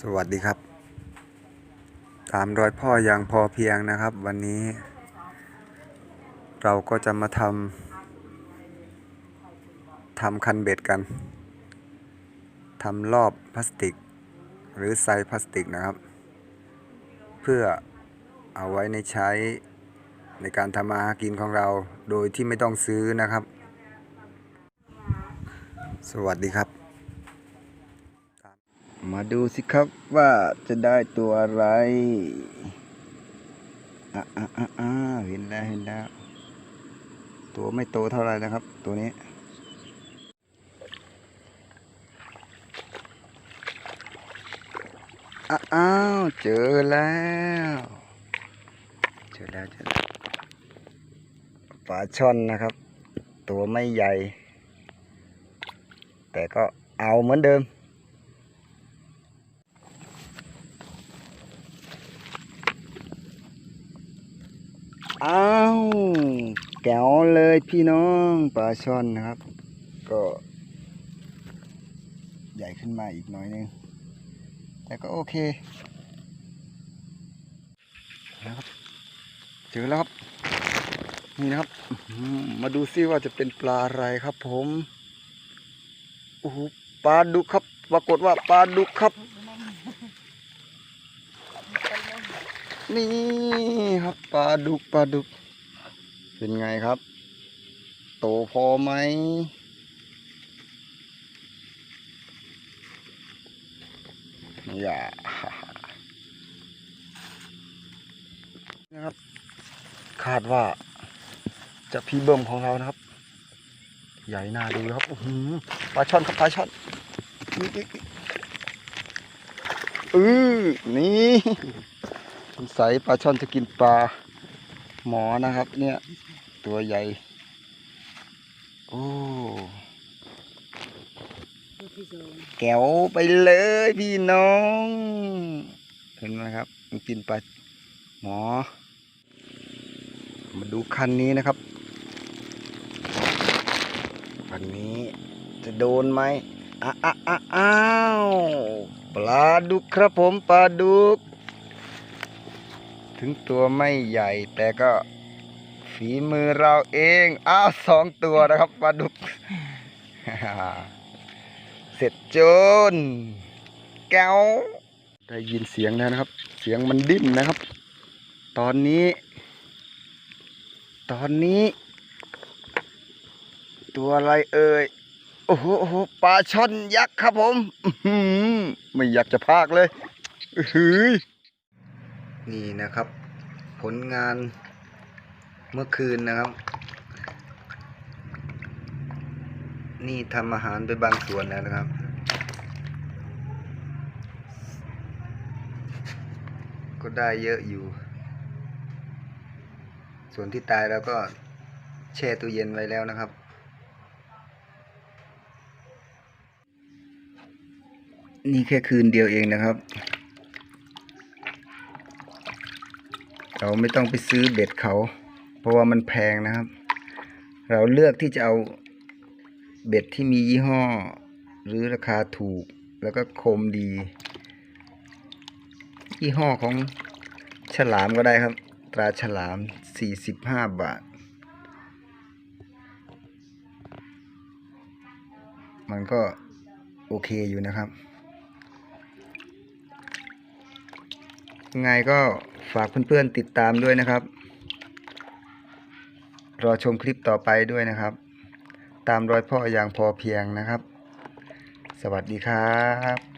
สวัสดีครับ ตามรอยพ่ออย่างพอเพียงนะครับ วันนี้ เราก็จะมาทำทำคันเบ็ดกันทำรอบพลาสติก หรือไซพลาสติกนะครับ เพื่อเอาไว้ในใช้ในการทำมาหากินของเราโดยที่ไม่ต้องซื้อนะครับ สวัสดีครับ มาดูสิครับว่าจะได้ตัวอะไรอะอะอะอะเห็นแล้วเห็นแล้ว ตัวไม่โตเท่าไหร่นะครับ ตัวนี้อะอ้าวเจอแล้ว เจอแล้วเจอแล้วปลาช่อนนะครับ ตัวไม่ใหญ่ แต่ก็เอาเหมือนเดิม อ้าวแก้วเลยพี่น้องปลาช่อนนะครับ ก็ ใหญ่ขึ้นมาอีกหน่อยนึง แต่ก็โอเคนะครับเจอแล้วครับ นี่นะครับ มาดูซิว่าจะเป็นปลาอะไรครับผมโอ้โหปลาดุกครับ ปรากฏว่าปลาดุกครับ นี่ครับปลาดุกปลาดุก เป็นไงครับ โตพอไหมอย่านะครับ คาดว่า จะพีเบิ่มของเรานะครับ ใหญ่น่าดูครับอื้อหือปลาช่อนครับปลาช่อนนี่นี่นี่อือนี่ สงสัยปลาช่อนจะกินปลาหมอนะครับ เนี่ย ตัวใหญ่ โอ้แก้วไปเลยพี่น้อง เห็นไหมครับ มันกินปลาหมอ มาดูคันนี้นะครับ คันนี้จะโดนไหมอ้าวปลาดุกครับผมปลาดุก ถึงตัวไม่ใหญ่ แต่ก็ฝีมือเราเองอ้าวสองตัวนะครับปลาดุก เสร็จจนแก้วได้ยินเสียงแล้วนะครับ เสียงมันดิ้นนะครับ ตอนนี้ ตอนนี้ ตัวอะไรเอ่ยโอ้โหปลาช่อนยักษ์ครับผมไม่อยากจะพากเลยอื้อหือ นี่นะครับ ผลงานเมื่อคืนนะครับ นี่ทำอาหารไปบางส่วนแล้วนะครับ ก็ได้เยอะอยู่ ส่วนที่ตายแล้วก็แช่ตู้เย็นไว้แล้วนะครับ นี่แค่คืนเดียวเองนะครับ เราไม่ต้องไปซื้อเบ็ดเขา เพราะว่ามันแพงนะครับ เราเลือกที่จะเอาเบ็ดที่มียี่ห้อ หรือราคาถูกแล้วก็คมดี ยี่ห้อของฉลามก็ได้ครับ ตราฉลาม 45 บาท มันก็โอเคอยู่นะครับ ยังไงก็ฝากเพื่อนๆติดตามด้วยนะครับ รอชมคลิปต่อไปด้วยนะครับ ตามรอยพ่ออย่างพอเพียงนะครับ สวัสดีครับ